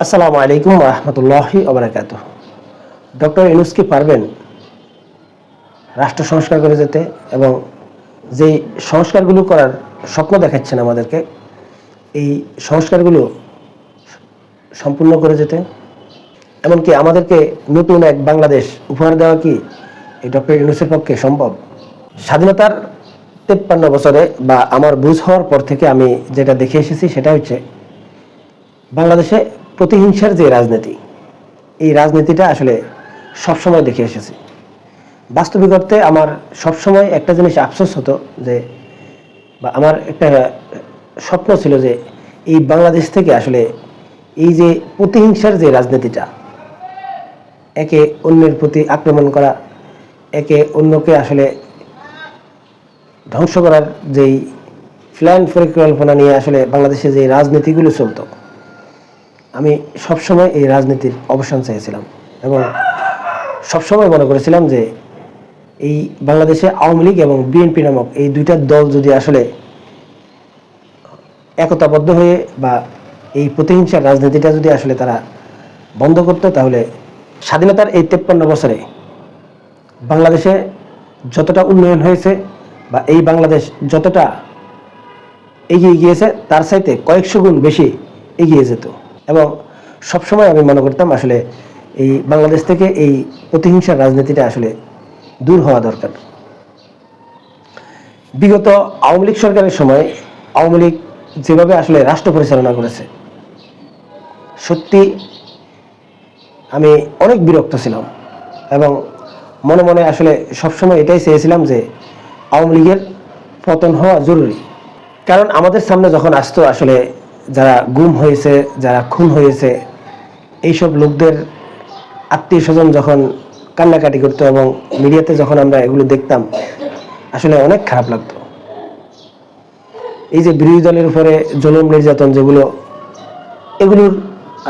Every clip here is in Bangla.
আসসালামু আলাইকুম রহমতুল্লাহি ওবরাকাত ডক্টর ইনুস কি পারবেন রাষ্ট্র সংস্কার করে যেতে এবং যেই সংস্কারগুলো করার স্বপ্ন দেখাচ্ছেন আমাদেরকে, এই সংস্কারগুলো সম্পূর্ণ করে যেতে? এমনকি আমাদেরকে নতুন এক বাংলাদেশ উপহার দেওয়া কি এই ডক্টর ইউনুসের পক্ষে সম্ভব? স্বাধীনতার তেপ্পান্ন বছরে বা আমার বুঝ হওয়ার পর থেকে আমি যেটা দেখে এসেছি সেটা হচ্ছে, বাংলাদেশে প্রতিহিংসার যে রাজনীতি, এই রাজনীতিটা আসলে সবসময় দেখে এসেছি। বাস্তবিক অর্থে আমার সবসময় একটা জিনিস আফসোস হতো যে, বা আমার একটা স্বপ্ন ছিল যে, এই বাংলাদেশ থেকে আসলে এই যে প্রতিহিংসার যে রাজনীতিটা, একে অন্যের প্রতি আক্রমণ করা, একে অন্যকে আসলে ধ্বংস করার যেই প্ল্যান পরিকল্পনা নিয়ে আসলে বাংলাদেশে যে রাজনীতিগুলো চলতো আমি সবসময় এই রাজনীতির অবসান চেয়েছিলাম এবং সবসময় মনে করেছিলাম যে এই বাংলাদেশে আওয়ামী লীগ এবং বিএনপি নামক এই দুইটা দল যদি আসলে একতাবদ্ধ হয়ে বা এই প্রতিহিংসার রাজনীতিটা যদি আসলে তারা বন্ধ করতো, তাহলে স্বাধীনতার এই তেপ্পান্ন বছরে বাংলাদেশে যতটা উন্নয়ন হয়েছে বা এই বাংলাদেশ যতটা এগিয়ে গিয়েছে, তার চাইতে কয়েকশো গুণ বেশি এগিয়ে যেত। এবং সবসময় আমি মনে করতাম আসলে এই বাংলাদেশ থেকে এই প্রতিহিংসার রাজনীতিটা আসলে দূর হওয়া দরকার। বিগত আওয়ামী লীগ সরকারের সময় আওয়ামী লীগ যেভাবে আসলে রাষ্ট্র পরিচালনা করেছে, সত্যি আমি অনেক বিরক্ত ছিলাম এবং মনে মনে আসলে সবসময় এটাই চেয়েছিলাম যে আওয়ামী লীগের পতন হওয়া জরুরি। কারণ আমাদের সামনে যখন আসতো আসলে যারা গুম হয়েছে, যারা খুন হয়েছে, এইসব লোকদের আত্মীয় স্বজন যখন কান্নাকাটি করতো এবং মিডিয়াতে যখন আমরা এগুলো দেখতাম, আসলে অনেক খারাপ লাগতো। এই যে বিরোধী দলের উপরে জুলুম নির্যাতন যেগুলো, এগুলোর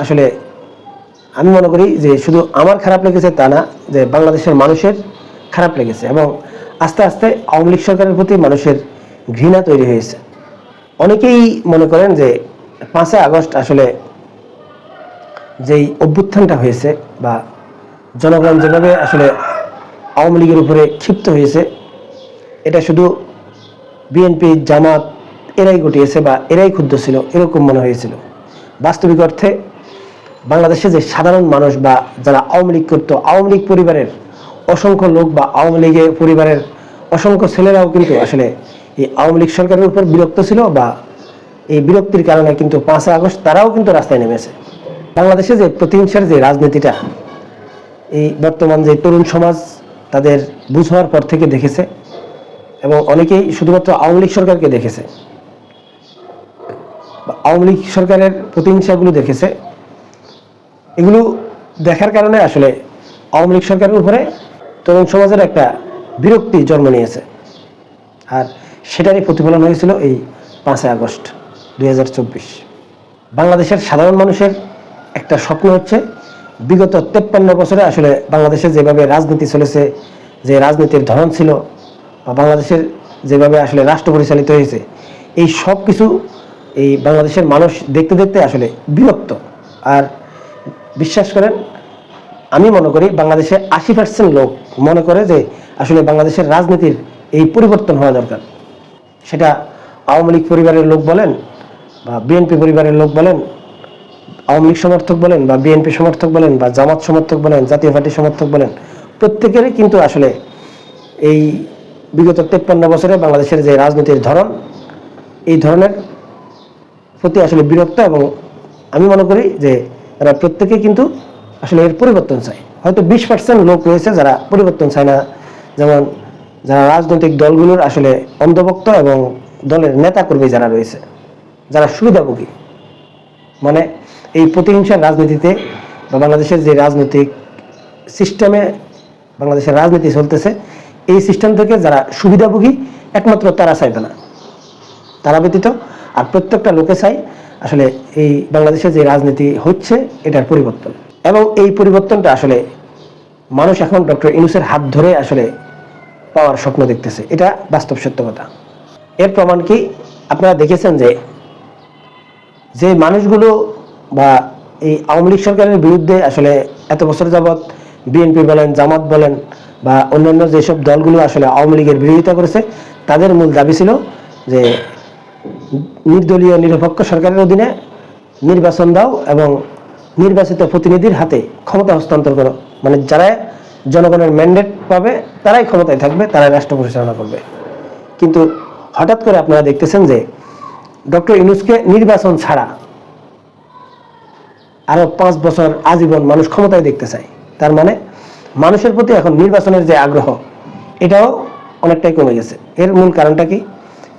আসলে আমি মনে করি যে শুধু আমার খারাপ লেগেছে তা না, যে বাংলাদেশের মানুষের খারাপ লেগেছে এবং আস্তে আস্তে আওয়ামী লীগ সরকারের প্রতি মানুষের ঘৃণা তৈরি হয়েছে। অনেকেই মনে করেন যে পাঁচই আগস্ট আসলে যেই অভ্যুত্থানটা হয়েছে বা জনগণ যেভাবে আসলে আওয়ামী লীগের উপরে ক্ষিপ্ত হয়েছে, এটা শুধু বিএনপি জামাত, এরাই ঘটিয়েছে বা এরাই ক্ষুদ্র ছিল, এরকম মনে হয়েছিল। বাস্তবিক অর্থে বাংলাদেশে যে সাধারণ মানুষ বা যারা আওয়ামী লীগ করতো, আওয়ামী লীগ পরিবারের অসংখ্য লোক বা আওয়ামী লীগের পরিবারের অসংখ্য ছেলেরাও কিন্তু আসলে এই আওয়ামী লীগ সরকারের উপর বিরক্ত ছিল বা এই বিরক্তির কারণে কিন্তু পাঁচই আগস্ট তারাও কিন্তু রাস্তায় নেমেছে। বাংলাদেশে যে প্রতিহিংসার যে রাজনীতিটা, এই বর্তমান যে তরুণ সমাজ তাদের বুঝ হওয়ার পর থেকে দেখেছে এবং অনেকেই শুধুমাত্র আওয়ামী লীগ সরকারকে দেখেছে। আওয়ামী লীগ সরকারের প্রতিহিংসাগুলো দেখেছে। এগুলো দেখার কারণে আসলে আওয়ামী লীগ সরকারের উপরে তরুণ সমাজের একটা বিরক্তি জন্ম নিয়েছে। আর সেটারই প্রতিফলন হয়েছিল এই পাঁচই আগস্ট। দুই বাংলাদেশের সাধারণ মানুষের একটা স্বপ্ন হচ্ছে বিগত তেপ্পান্ন বছরে আসলে বাংলাদেশে যেভাবে রাজনীতি চলেছে, যে রাজনীতির ধরন ছিল বা বাংলাদেশের যেভাবে আসলে রাষ্ট্র পরিচালিত হয়েছে, এই সব কিছু এই বাংলাদেশের মানুষ দেখতে দেখতে আসলে বিরক্ত। আর বিশ্বাস করেন, আমি মনে করি বাংলাদেশে আশি পার্সেন্ট লোক মনে করে যে আসলে বাংলাদেশের রাজনীতির এই পরিবর্তন হওয়া দরকার। সেটা আওয়ামী লীগ পরিবারের লোক বলেন বা বিএনপি পরিবারের লোক বলেন, আওয়ামী লীগ সমর্থক বলেন, বা বিএনপি সমর্থক বলেন, বা জামাত সমর্থক বলেন, জাতীয় পার্টি সমর্থক বলেন, প্রত্যেকেরই কিন্তু আসলে এই বিগত তেপ্পান্ন বছরে বাংলাদেশের যে রাজনীতির ধরন, এই ধরনের প্রতি আসলে বিরক্ত এবং আমি মনে করি যে তারা প্রত্যেকে কিন্তু আসলে এর পরিবর্তন চায়। হয়তো বিশ পার্সেন্ট লোক রয়েছে যারা পরিবর্তন চায় না। যেমন যারা রাজনৈতিক দলগুলোর আসলে অন্ধভক্ত এবং দলের নেতা কর্মী যারা রয়েছে। যারা সুবিধাভোগী। মানে এই প্রতিহিংসার রাজনীতিতে বা বাংলাদেশের যে রাজনৈতিক সিস্টেমে বাংলাদেশের রাজনীতি চলতেছে, এই সিস্টেম থেকে যারা সুবিধাভোগী, একমাত্র তারা চাইবে না। তারা ব্যতীত আর প্রত্যেকটা লোকে চাই আসলে এই বাংলাদেশে যে রাজনীতি হচ্ছে, এটার পরিবর্তন। এবং এই পরিবর্তনটা আসলে মানুষ এখন ডক্টর ইনুসের হাত ধরে আসলে পাওয়ার স্বপ্ন দেখতেছে। এটা বাস্তব সত্য কথা। এর প্রমাণ কি? আপনারা দেখেছেন যে যে মানুষগুলো বা এই আওয়ামী লীগ সরকারের বিরুদ্ধে আসলে এত বছর যাবৎ বিএনপি বলেন, জামাত বলেন বা অন্যান্য যেসব দলগুলো আসলে আওয়ামী লীগের বিরোধিতা করেছে, তাদের মূল দাবি ছিল যে নির্দলীয়, নিরপেক্ষ সরকারের অধীনে নির্বাচন দাও এবং নির্বাচিত প্রতিনিধির হাতে ক্ষমতা হস্তান্তর করো। মানে যারা জনগণের ম্যান্ডেট পাবে, তারাই ক্ষমতায় থাকবে, তারাই রাষ্ট্র পরিচালনা করবে। কিন্তু হঠাৎ করে আপনারা দেখতেছেন যে ডক্টর ইউনুসকে নির্বাচন ছাড়া আরও পাঁচ বছর আজীবন মানুষ ক্ষমতায় দেখতে চায়। তার মানে মানুষের প্রতি এখন নির্বাচনের যে আগ্রহ, এটাও অনেকটাই কমে গেছে। এর মূল কারণটা কি?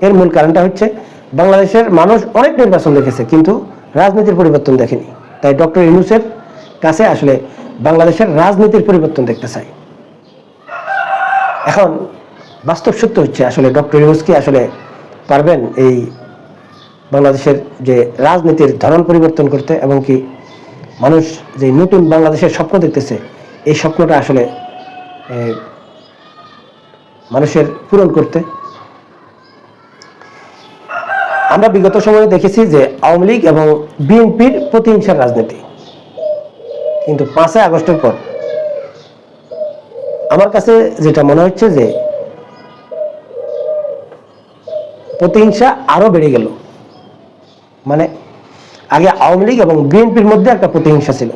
এর মূল কারণটা হচ্ছে বাংলাদেশের মানুষ অনেক নির্বাচন দেখেছে, কিন্তু রাজনীতির পরিবর্তন দেখেনি। তাই ডক্টর ইউনুসের কাছে আসলে বাংলাদেশের রাজনীতির পরিবর্তন দেখতে চাই। এখন বাস্তব সত্য হচ্ছে, আসলে ডক্টর ইউনুস কি আসলে পারবেন এই বাংলাদেশের যে রাজনীতির ধরন পরিবর্তন করতে এবং কি মানুষ যে নতুন বাংলাদেশের স্বপ্ন দেখতেছে, এই স্বপ্নটা আসলে মানুষের পূরণ করতে। আমরা বিগত সময়ে দেখেছি যে আওয়ামী লীগ এবং বিএনপির প্রতিহিংসার রাজনীতি। কিন্তু পাঁচই আগস্টের পর আমার কাছে যেটা মনে হচ্ছে যে প্রতিহিংসা আরও বেড়ে গেল। মানে আগে আওয়ামী লীগ এবং বিএনপির মধ্যে একটা প্রতিহিংসা ছিল।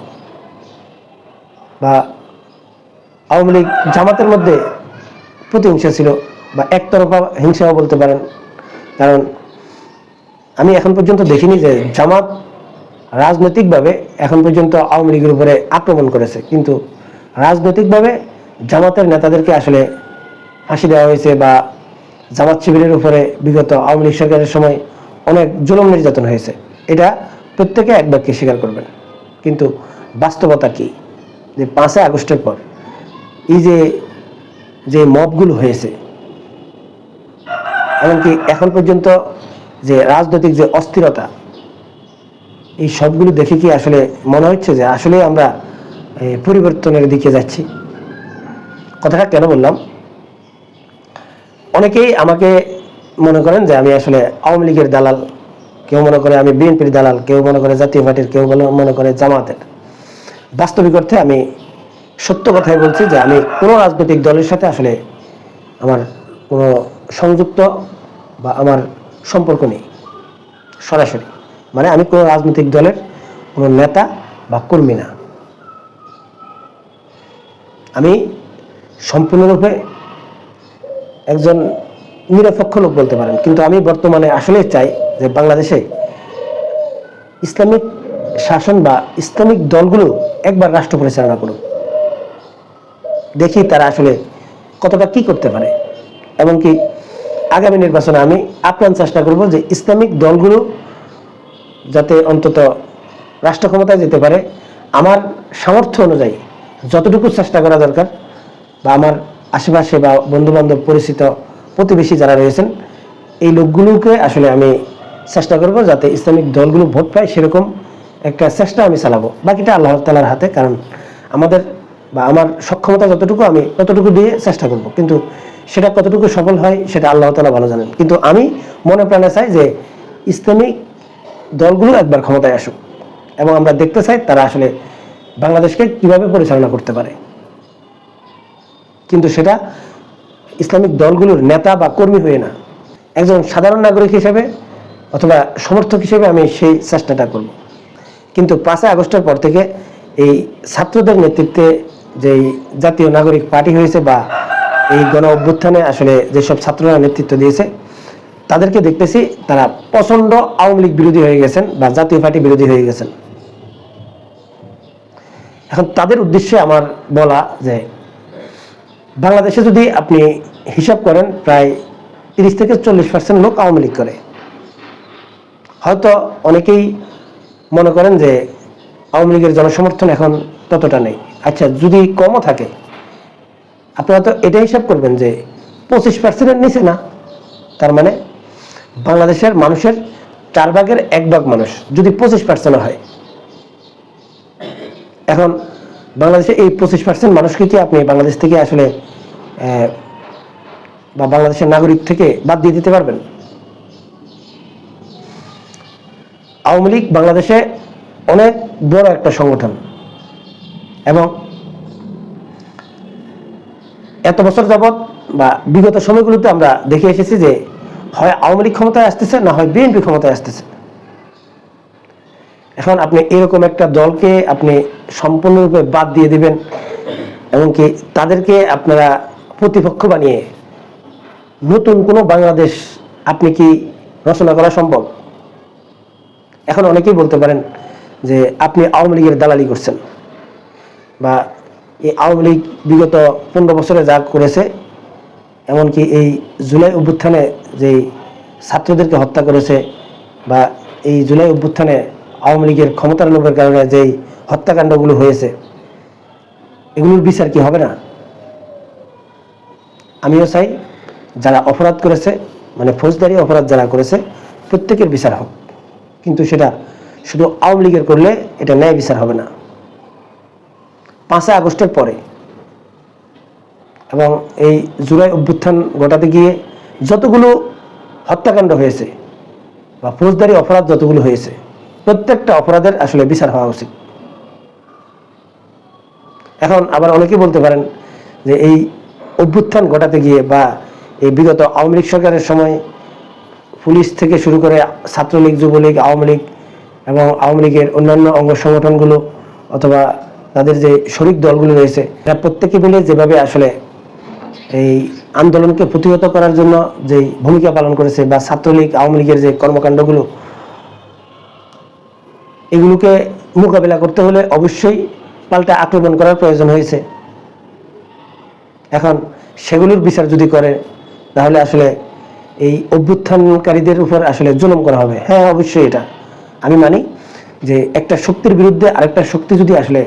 বা আওয়ামী লীগ জামাতের মধ্যে প্রতিহিংসা ছিল বা একতরফা হিংসাও বলতে পারেন। কারণ আমি এখন পর্যন্ত দেখিনি যে জামাত রাজনৈতিকভাবে এখন পর্যন্ত আওয়ামী লীগের উপরে আক্রমণ করেছে। কিন্তু রাজনৈতিকভাবে জামাতের নেতাদেরকে আসলে ফাঁসি দেওয়া হয়েছে বা জামাত শিবিরের উপরে বিগত আওয়ামী লীগ সরকারের সময় অনেক জুলুম নির্যাতন হয়েছে। এটা প্রত্যেকে এক বাক্যে স্বীকার করবেন। কিন্তু বাস্তবতা কি? যে পাঁচই আগস্টের পর এই যে যে মবগুলো হয়েছে, এমনকি এখন পর্যন্ত যে রাজনৈতিক যে অস্থিরতা, এই সবগুলো দেখে কি আসলে মনে হচ্ছে যে আসলে আমরা পরিবর্তনের দিকে যাচ্ছি? কথাটা কেন বললাম? অনেকেই আমাকে মনে করেন যে আমি আসলে আওয়ামী লীগের দালাল, কেউ মনে করে আমি বিএনপির দালাল, কেউ মনে করে জাতীয় পার্টির, কেউ মনে করে জামাতের। বাস্তবিক অর্থে আমি সত্য কথাই বলছি যে আমি কোনো রাজনৈতিক দলের সাথে আসলে আমার কোনো সংযুক্ত বা আমার সম্পর্ক নেই, সরাসরি। মানে আমি কোনো রাজনৈতিক দলের কোনো নেতা বা কর্মী না। আমি সম্পূর্ণরূপে একজন নিরপেক্ষ লোক বলতে পারেন। কিন্তু আমি বর্তমানে আসলে চাই যে বাংলাদেশে ইসলামিক শাসন বা ইসলামিক দলগুলো একবার রাষ্ট্র পরিচালনা করুক। দেখি তারা আসলে কতটা কি করতে পারে। এমনকি আগামী নির্বাচনে আমি আপ্রাণ চেষ্টা করব যে ইসলামিক দলগুলো যাতে অন্তত রাষ্ট্র ক্ষমতায় যেতে পারে। আমার সামর্থ্য অনুযায়ী যতটুকু চেষ্টা করা দরকার বা আমার আশেপাশে বা বন্ধু বান্ধব পরিচিত প্রতিবেশী যারা রয়েছেন, এই লোকগুলোকে আসলে আমি চেষ্টা করব যাতে ইসলামিক দলগুলো ভোট পায়, সেরকম একটা চেষ্টা আমি চালাবো। বাকিটা আল্লাহ তালার হাতে, কারণ আমাদের বা আমার সক্ষমতা যতটুকু, আমি ততটুকু দিয়ে চেষ্টা করব। কিন্তু সেটা কতটুকু সফল হয়, সেটা আল্লাহ তালা ভালো জানেন। কিন্তু আমি মনে প্রাণে চাই যে ইসলামিক দলগুলো একবার ক্ষমতায় আসুক এবং আমরা দেখতে চাই তারা আসলে বাংলাদেশকে কীভাবে পরিচালনা করতে পারে। কিন্তু সেটা ইসলামিক দলগুলোর নেতা বা কর্মী হয়ে না। একজন সাধারণ নাগরিক হিসেবে অথবা সমর্থক হিসেবে আমি সেই চেষ্টাটা করব। কিন্তু পাঁচই আগস্টের পর থেকে এই ছাত্রদের নেতৃত্বে যেই জাতীয় নাগরিক পার্টি হয়েছে বা এই গণ অভ্যুত্থানে আসলে যেসব ছাত্ররা নেতৃত্ব দিয়েছে, তাদেরকে দেখতেছি তারা প্রচণ্ড আওয়ামী লীগ বিরোধী হয়ে গেছেন বা জাতীয় পার্টি বিরোধী হয়ে গেছেন। এখন তাদের উদ্দেশ্যে আমার বলা যে, বাংলাদেশে যদি আপনি হিসাব করেন, প্রায় তিরিশ থেকে চল্লিশ পার্সেন্ট লোক আওয়ামী লীগ করে। হয়তো অনেকেই মনে করেন যে আওয়ামী লীগের জনসমর্থন এখন ততটা নেই। আচ্ছা যদি কমও থাকে, আপনারা তো এটা হিসাব করবেন যে পঁচিশ পার্সেন্টের নিচে না। তার মানে বাংলাদেশের মানুষের চার ভাগের এক ভাগ মানুষ যদি পঁচিশ পার্সেন্ট হয়। এখন বাংলাদেশে এই পঁচিশ পার্সেন্ট মানুষকে কি আপনি বাংলাদেশ থেকে আসলে বা বাংলাদেশের নাগরিক থেকে বাদ দিয়ে দিতে পারবেন। আওয়ামী লীগ বাংলাদেশে অনেক বড় একটা সংগঠন এবং এত বছর যাবৎ বা বিগত সময়গুলোতে আমরা দেখে এসেছি যে হয় আওয়ামী লীগ ক্ষমতায় আসতেছে না হয় বিএনপি ক্ষমতায় আসতেছে। এখন আপনি এরকম একটা দলকে আপনি সম্পূর্ণরূপে বাদ দিয়ে দিবেন, এমনকি তাদেরকে আপনারা প্রতিপক্ষ বানিয়ে নতুন কোনো বাংলাদেশ আপনি কি রচনা করা সম্ভব? এখন অনেকেই বলতে পারেন যে আপনি আওয়ামী লীগের দালালি করছেন বা এই আওয়ামী লীগ বিগত পনেরো বছরে যা করেছে, এমনকি এই জুলাই অভ্যুত্থানে যেই ছাত্রদেরকে হত্যা করেছে বা এই জুলাই অভ্যুত্থানে আওয়ামী লীগের ক্ষমতার লোভের কারণে যেই হত্যাকাণ্ডগুলো হয়েছে, এগুলোর বিচার কি হবে না? আমিও চাই যারা অপরাধ করেছে মানে ফৌজদারি অপরাধ যারা করেছে, প্রত্যেকের বিচার হোক। কিন্তু সেটা শুধু আওয়ামী লীগের করলে এটা ন্যায় বিচার হবে না। পাঁচই আগস্টের পরে এবং এই জুলাই অভ্যুত্থান ঘটাতে গিয়ে যতগুলো হত্যাকাণ্ড হয়েছে বা ফৌজদারি অপরাধ যতগুলো হয়েছে, প্রত্যেকটা অপরাধের আসলে বিচার হওয়া উচিত। এখন আবার অনেকেই বলতে পারেন যে এই অভ্যুত্থান ঘটাতে গিয়ে বা এই বিগত আওয়ামী লীগ সরকারের সময় পুলিশ থেকে শুরু করে ছাত্রলীগ, যুবলীগ, আওয়ামী লীগ এবং আওয়ামী লীগের অন্যান্য অঙ্গ সংগঠনগুলো অথবা তাদের যে শরিক দলগুলো রয়েছে, এরা প্রত্যেকে মিলে যেভাবে আসলে এই আন্দোলনকে প্রতিহত করার জন্য যে ভূমিকা পালন করেছে বা ছাত্রলীগ, আওয়ামী লীগের যে কর্মকাণ্ডগুলো, এগুলোকে মোকাবেলা করতে হলে অবশ্যই পাল্টা আক্রমণ করার প্রয়োজন হয়েছে। এখন সেগুলোর বিচার যদি করে তাহলে আসলে এই অভ্যুত্থানকারীদের উপর আসলে জুলুম করা হবে। হ্যাঁ অবশ্যই এটা। আমি মানি যে একটা শক্তির বিরুদ্ধে আরেকটা শক্তি যদি আসলে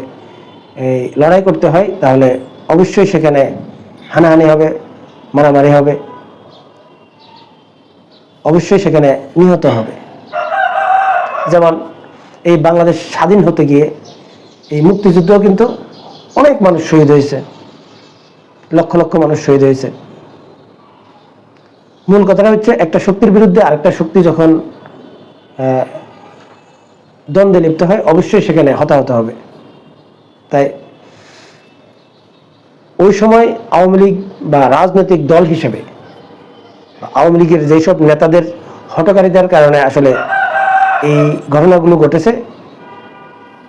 এই লড়াই করতে হয়, তাহলে অবশ্যই সেখানে হানাহানি হবে, মারামারি হবে। অবশ্যই সেখানে নিহত হবে। যেমন এই বাংলাদেশ স্বাধীন হতে গিয়ে এই মুক্তিযুদ্ধও কিন্তু অনেক মানুষ শহীদ হয়েছে। লক্ষ লক্ষ মানুষ শহীদ হয়েছে। মূল কথাটা হচ্ছে একটা শক্তির বিরুদ্ধে আরেকটা শক্তি যখন দ্বন্দ্বে লিপ্ত হয়, অবশ্যই সেখানে হতাহত হবে। তাই ওই সময় আওয়ামী লীগ বা রাজনৈতিক দল হিসেবে আওয়ামী লীগের যেসব নেতাদের হটকারিতার কারণে আসলে এই ঘটনাগুলো ঘটেছে,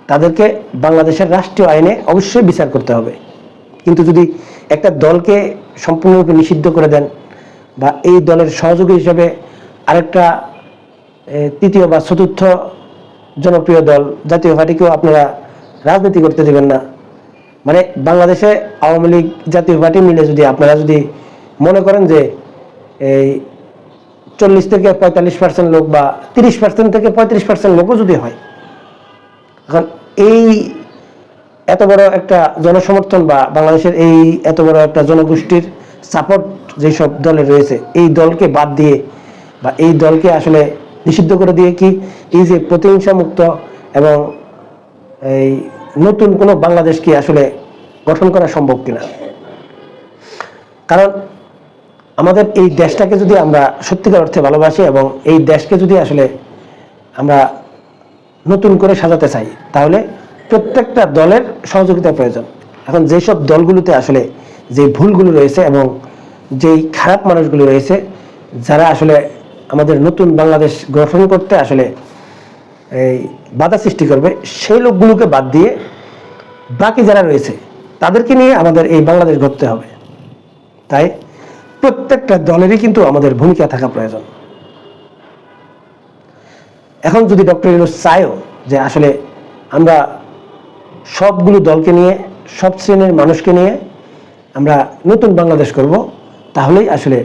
তাদেরকে বাংলাদেশের রাষ্ট্রীয় আইনে অবশ্যই বিচার করতে হবে। কিন্তু যদি একটা দলকে সম্পূর্ণরূপে নিষিদ্ধ করে দেন বা এই দলের সহযোগী হিসেবে আরেকটা তৃতীয় বা চতুর্থ জনপ্রিয় দল জাতীয় পার্টিকেও আপনারা রাজনীতি করতে দেবেন না। মানে বাংলাদেশে আওয়ামী লীগ জাতীয় পার্টি মিলে যদি আপনারা যদি মনে করেন যে এই চল্লিশ থেকে পঁয়তাল্লিশ পার্সেন্ট লোক বা তিরিশ পার্সেন্ট থেকে পঁয়ত্রিশ পার্সেন্ট লোকও যদি হয়, এখন এই এত বড় একটা জনসমর্থন বা বাংলাদেশের এই এত বড় একটা জনগোষ্ঠীর সাপোর্ট যেসব দলে রয়েছে, এই দলকে বাদ দিয়ে বা এই দলকে আসলে নিষিদ্ধ করে দিয়ে কি? এই যে প্রতিহিংসা মুক্ত এবং এই নতুন কোনো বাংলাদেশ কি আসলে গঠন করা সম্ভব কিনা? কারণ আমাদের এই দেশটাকে যদি আমরা সত্যিকার অর্থে ভালোবাসি এবং এই দেশকে যদি আসলে আমরা নতুন করে সাজাতে চাই, তাহলে প্রত্যেকটা দলের সহযোগিতা প্রয়োজন। এখন যেসব দলগুলোতে আসলে যে ভুলগুলো রয়েছে এবং যেই খারাপ মানুষগুলো রয়েছে, যারা আসলে আমাদের নতুন বাংলাদেশ গঠন করতে আসলে এই বাধা সৃষ্টি করবে, সেই লোকগুলোকে বাদ দিয়ে বাকি যারা রয়েছে, তাদেরকে নিয়ে আমাদের এই বাংলাদেশ গড়তে হবে। তাই প্রত্যেকটা দলেরই কিন্তু আমাদের ভূমিকা থাকা প্রয়োজন। এখন যদি ডক্টর ইউনুস চায়ও যে আসলে আমরা সবগুলো দলকে নিয়ে, সব শ্রেণির মানুষকে নিয়ে আমরা নতুন বাংলাদেশ করব তাহলেই আসলে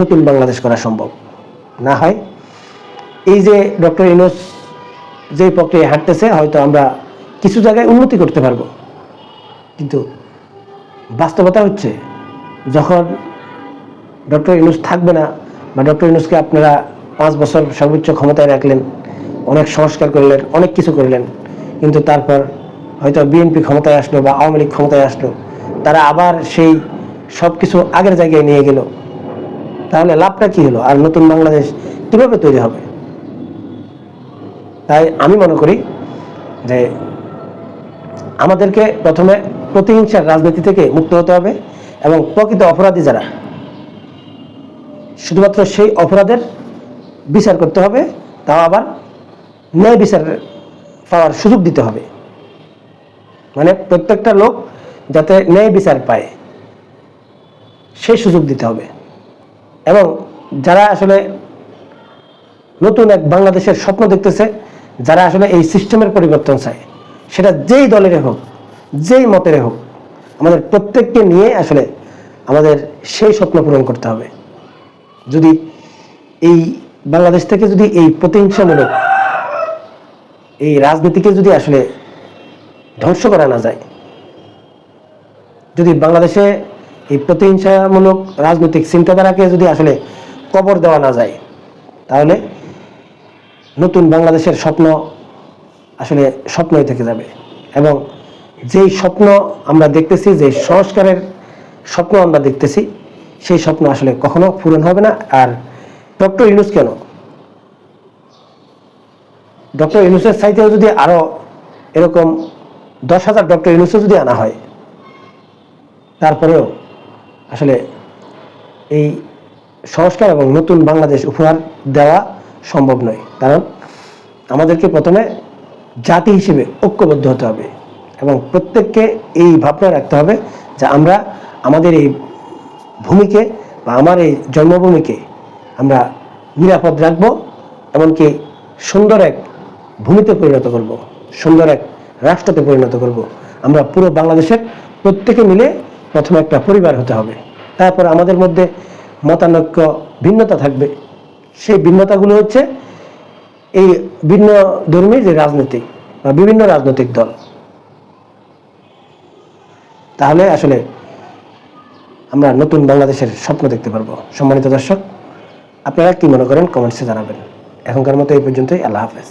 নতুন বাংলাদেশ করা সম্ভব। না হয় এই যে ডক্টর ইউনুস যে প্রক্রিয়া হাঁটতেছে, হয়তো আমরা কিছু জায়গায় উন্নতি করতে পারব। কিন্তু বাস্তবতা হচ্ছে, যখন ডক্টর ইউনুস থাকবে না বা ডক্টর ইউনুসকে আপনারা পাঁচ বছর সর্বোচ্চ ক্ষমতায় রাখলেন, অনেক সংস্কার করলেন, অনেক কিছু করলেন, কিন্তু তারপর হয়তো বিএনপি ক্ষমতায় আসলো বা আওয়ামী লীগ ক্ষমতায় আসলো, তারা আবার সেই সব কিছু আগের জায়গায় নিয়ে গেল। তাহলে লাভটা কি হলো? আর নতুন বাংলাদেশ কীভাবে তৈরি হবে? তাই আমি মনে করি যে আমাদেরকে প্রথমে প্রতিহিংসার রাজনীতি থেকে মুক্ত হতে হবে এবং প্রকৃত অপরাধী যারা, শুধুমাত্র সেই অপরাধের বিচার করতে হবে, তাও আবার ন্যায় বিচার পাওয়ার সুযোগ দিতে হবে। মানে প্রত্যেকটা লোক যাতে ন্যায় বিচার পায়। সেই সুযোগ দিতে হবে। এবং যারা আসলে নতুন এক বাংলাদেশের স্বপ্ন দেখতেছে, যারা আসলে এই সিস্টেমের পরিবর্তন চায়, সেটা যেই দলের হোক, যেই মতের হোক, আমাদের প্রত্যেককে নিয়ে আসলে আমাদের সেই স্বপ্ন পূরণ করতে হবে। যদি এই বাংলাদেশ থেকে যদি এই প্রতিহিংসামূলক এই রাজনীতিকে যদি আসলে ধ্বংস করা না যায়, যদি বাংলাদেশে এই প্রতিহিংসামূলক রাজনৈতিক চিন্তাধারাকে যদি আসলে কবর দেওয়া না যায়, তাহলে নতুন বাংলাদেশের স্বপ্ন আসলে স্বপ্নই থেকে যাবে। এবং যেই স্বপ্ন আমরা দেখতেছি, যে সংস্কারের স্বপ্ন আমরা দেখতেছি, সেই স্বপ্ন আসলে কখনো পূরণ হবে না। আর ডক্টর ইউনুস কেন? ডক্টর ইউনুসের সাইতেও যদি আরও এরকম দশ হাজার ডক্টর ইউনুসও যদি আনা হয়, তারপরেও আসলে এই সংস্কার এবং নতুন বাংলাদেশ উপহার দেওয়া সম্ভব নয়। কারণ আমাদেরকে প্রথমে জাতি হিসেবে ঐক্যবদ্ধ হতে হবে এবং প্রত্যেককে এই ভাবনা রাখতে হবে যে আমরা আমাদের এই ভূমিকে বা আমার এই জন্মভূমিকে আমরা নিরাপদ রাখব, এমনকি সুন্দর এক ভূমিতে পরিণত করব, সুন্দর এক রাষ্ট্রতে পরিণত করব। আমরা পুরো বাংলাদেশের প্রত্যেকে মিলে প্রথমে একটা পরিবার হতে হবে। তারপর আমাদের মধ্যে মতানৈক্য, ভিন্নতা থাকবে। সেই ভিন্নতাগুলো হচ্ছে এই ভিন্ন ধর্মী যে রাজনীতি বা বিভিন্ন রাজনৈতিক দল। তাহলে আসলে আমরা নতুন বাংলাদেশের স্বপ্ন দেখতে পারব। সম্মানিত দর্শক, আপনারা কি মনে করেন? কমেন্টসে জানাবেন। এখনকার মতো এই পর্যন্তই। আল্লাহ হাফেজ।